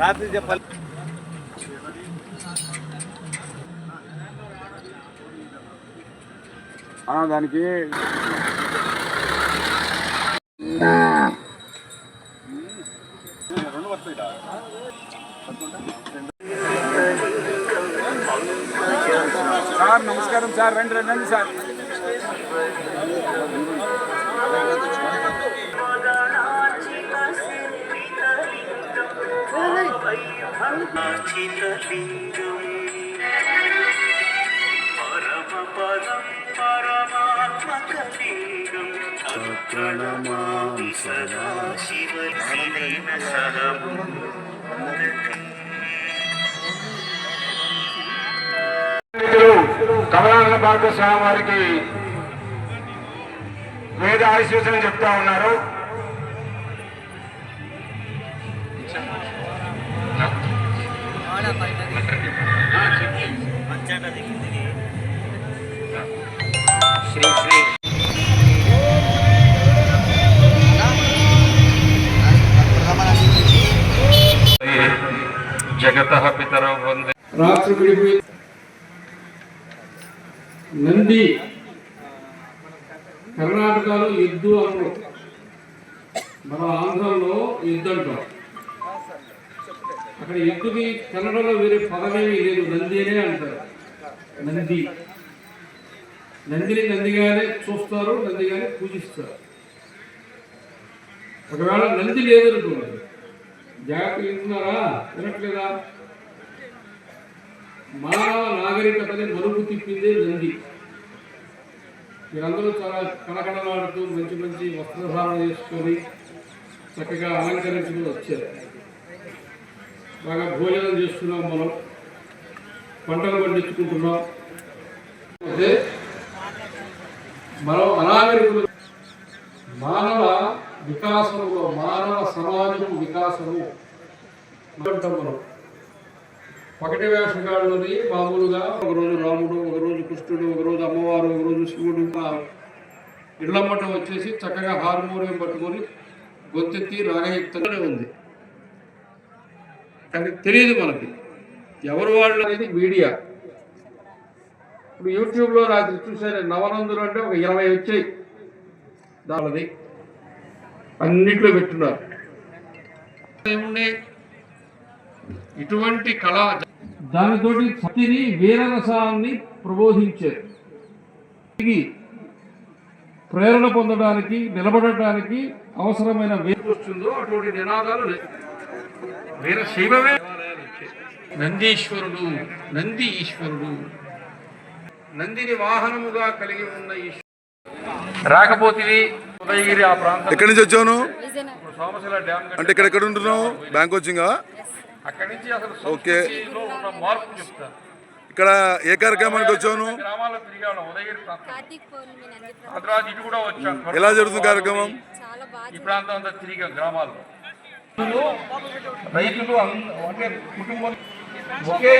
రాత్రి చెప్పాలి దానికి సార్ నమస్కారం సార్ రండి రండి సార్. రండి సార్ పరమపదం పరమాత్మకలింగం ప్రణమామి సదా శివలీన సహము కమలాన భాగస్వామి వారికి వేద ఆశీస్సులు చెప్తా ఉన్నారు. శ్రీ శ్రీ జగత పితరౌ వందే. నంది కర్ణాటకలో ఎద్దు అంటారు మన ఆంధ్రలో ఎద్దు అంటాం అక్కడ ఎద్దుకి కన్నడలో వేరే పదమేమీ లేదు. నంది అనే అంటారు. నంది. నందిని నందిగానే చూస్తారు నందిగానే పూజిస్తారు. ఒకవేళ నంది లేదనుకోండి జాగ్రత్త వింటున్నారా? వినట్లేదా? మానవ నాగరికతని మరుపు తిప్పిందే నంది. మీరందరూ చాలా కళకళలాడుతూ మంచి మంచి వస్త్రధారణ చేసుకొని చక్కగా అలంకరించుకుని వచ్చారు. బాగా భోజనం చేస్తున్నాం మనం. పంటలు పండించుకుంటున్నాం. అయితే మనం అనాగరికులు మానవ వికాసంలో మానవ సమాజం వికాసము. అంటాం ఒకటి పకటి వేషగాళ్ళని మామూలుగా ఒకరోజు రాముడు ఒకరోజు కృష్ణుడు ఒకరోజు అమ్మవారు ఒకరోజు శివుడు ఇళ్ళమ్మట వచ్చేసి చక్కగా హార్మోనియం పట్టుకొని గొంతెత్తి రాగయుక్తంగానే ఉంది. కానీ తెలియదు మనకి. ఎవరు వాళ్ళు అనేది మీడియా. ఇప్పుడు యూట్యూబ్లో రాత్రి చూసాను నవనందులు అంటే ఒక ఇరవై వచ్చాయి. దానిది అన్నిట్లో పెట్టున్నారు. ఏమున్నాయి? ఇటువంటి కళ దానితోటి సతిని వీరరసాన్ని ప్రబోధించారు. తిరిగి ప్రేరణ పొందడానికి నిలబడటానికి అవసరమైన వస్తుందో అటువంటి నినాదాలు లేవు. వీర శైవమే నందీశ్వరుడు నంది ఈశ్వరుడు. నందిని వాహనముగా కలిగి ఉన్న ఈశ్వరుడు. రాకపోతే ఉదయగిరి ఆ ప్రాంతం. ఎక్కడి నుంచి ఇప్పుడు సోమశిల డ్యామ్. అంటే ఇక్కడ ఎక్కడ ఉంటున్నావు? బ్యాంక్ కోచింగా అక్కడి నుంచి అసలు ఓకే. మార్పు చెప్తారు. ఇక్కడ ఏ కార్యక్రమానికి వచ్చావు నువ్వు గ్రామాల్లో తిరిగాను ఉదయగిరి ప్రాంతం కార్తీక్ పౌర్ణమి నంది ఆ తర్వాత ఇటు కూడా వచ్చాం ఎలా జరుగుతుంది కార్యక్రమం? ఈ ప్రాంతం అంతా తిరిగాం గ్రామాల్లో. రైతులు ఒకే కుటుంబం ఒకే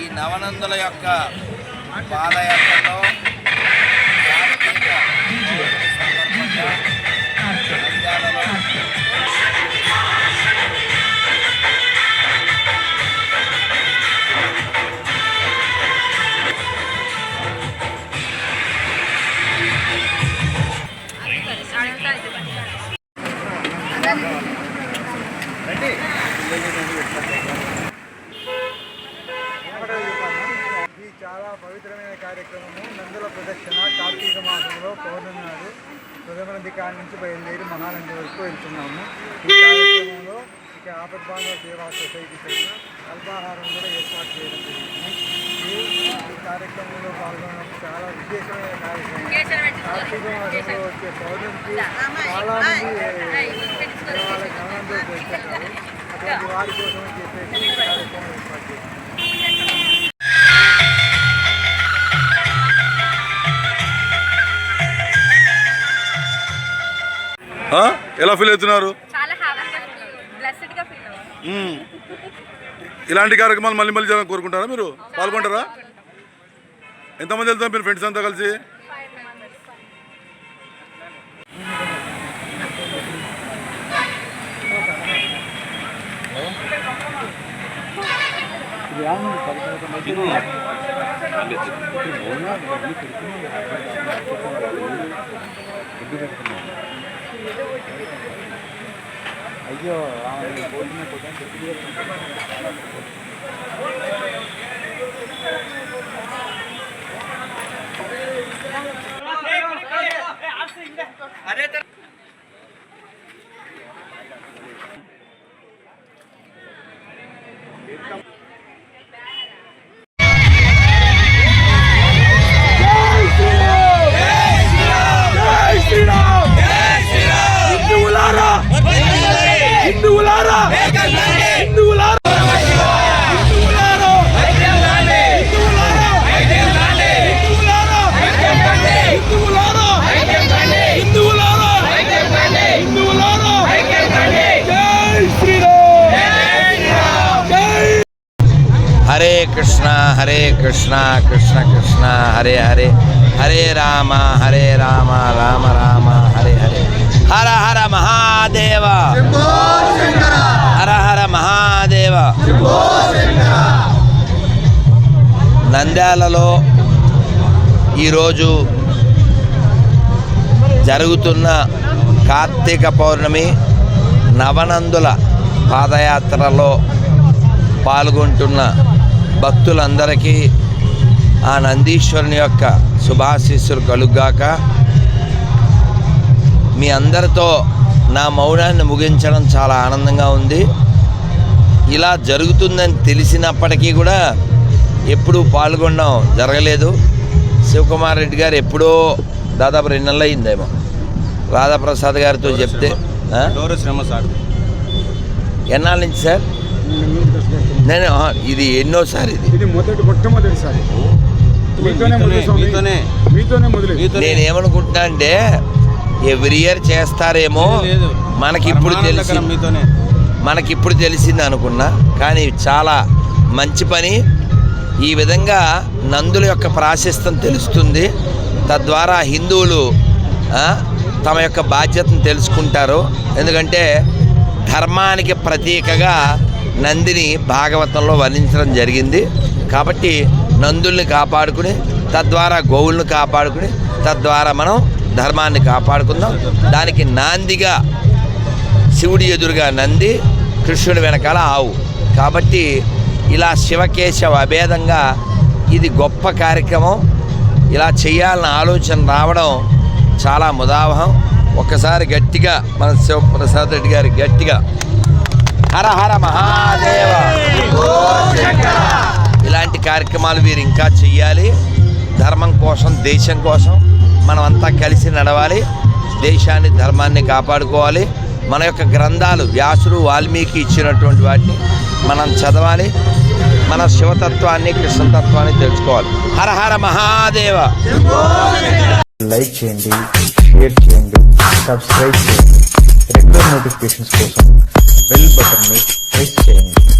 ఈ నవనందుల యొక్క పాదయాత్రలో కార్తీక మాసంలో పౌర్ణమి నాడు ప్రథమనంది కాడి నుంచి బయలుదేరి మహానంది వరకు వెళ్తున్నాము. ఈ కార్యక్రమంలో ఇక ఆపద్బాంధవ సేవా సొసైటీ తరఫున అల్పాహారం కూడా ఏర్పాటు చేయడం జరిగింది. ఈ పాల్గొనడం చాలా విశేషమైన కార్యక్రమం. కార్తీక మాసంలో వచ్చే పౌర్ణమికి చాలా మంది దేవాలయ ఆనందంతో అటువంటి వారి కోసం చెప్పేసి కార్యక్రమం ఏర్పాటు చేశారు. ఎలా ఫీల్ అవుతున్నారు? చాలా హ్యాపీగా బ్లెస్డ్గా ఫీల్ అవ్వాలి మ్మ్. ఇలాంటి కార్యక్రమాలు మళ్ళీ మళ్ళీ జరగాలని కోరుకుంటారా మీరు? పాల్గొంటారా? ఎంతమంది వెళ్తారు మీరు ఫ్రెండ్స్ అంతా కలిసి? హరే కృష్ణ హరే కృష్ణ కృష్ణ కృష్ణ హరే హరే. హరే రామ హరే రామ రామ రామ హరే హరే. హర హర మహాదేవ. హర హర మహాదేవ. నంద్యాలలో ఈరోజు జరుగుతున్న కార్తీక పౌర్ణమి నవనందుల పాదయాత్రలో పాల్గొంటున్న భక్తులందరికీ ఆ నందీశ్వరుని యొక్క శుభాశీస్సులు కలుగ్గాక. మీ అందరితో నా మౌనాన్ని ముగించడం చాలా ఆనందంగా ఉంది. ఇలా జరుగుతుందని తెలిసినప్పటికీ కూడా ఎప్పుడూ పాల్గొనడం జరగలేదు. శివకుమార్ రెడ్డి గారు ఎప్పుడో దాదాపు రెండు నెలలు అయిందేమో. రాధాప్రసాద్ గారితో చెప్తే? ఎన్నాళ్ళ నుంచి సార్? నేను ఇది ఎన్నోసారి ఇది. ఇది మొదటి మొట్టమొదటిసారి. మీతోనే మొదలు స్వామి. మీతోనే. మొదలు. నేను ఏమనుకుంటున్నా అంటే ఎవ్రీ ఇయర్ చేస్తారేమో మనకి ఇప్పుడు తెలిసి మనకి ఇప్పుడు తెలిసింది అనుకున్నా కానీ చాలా మంచి పని. ఈ విధంగా నందుల యొక్క ప్రాశస్తం తెలుస్తుంది. తద్వారా హిందువులు తమ యొక్క బాధ్యతను తెలుసుకుంటారు. ఎందుకంటే ధర్మానికి ప్రతీకగా నందిని భాగవతంలో వర్ణించడం జరిగింది. కాబట్టి నందుల్ని కాపాడుకుని తద్వారా గోవుల్ని కాపాడుకుని తద్వారా మనం ధర్మాన్ని కాపాడుకుందాం. దానికి నాందిగా శివుడి ఎదురుగా నంది కృష్ణుడి వెనకాల ఆవు. కాబట్టి ఇలా శివకేశవ అభేదంగా ఇది గొప్ప కార్యక్రమం. ఇలా చేయాలన్న ఆలోచన రావడం చాలా ముదావహం. ఒక్కసారి గట్టిగా మన శివప్రసాద్ రెడ్డి గారి గట్టిగా హర హర మహాదేవ. ఇలాంటి కార్యక్రమాలు వీరు ఇంకా చెయ్యాలి. ధర్మం కోసం దేశం కోసం మనమంతా కలిసి నడవాలి. దేశాన్ని ధర్మాన్ని కాపాడుకోవాలి. మన యొక్క గ్రంథాలు వ్యాసుడు వాల్మీకి ఇచ్చినటువంటి వాటిని మనం చదవాలి. మన శివతత్వాన్ని కృష్ణతత్వాన్ని తెలుసుకోవాలి. హర హర మహాదేవ. లైక్ చేయండి షేర్ చేయండి సబ్స్క్రైబ్ చేయండి. రెగ్యులర్ నోటిఫికేషన్స్ కోసం బెల్ బటన్ని ప్రెస్ చేయండి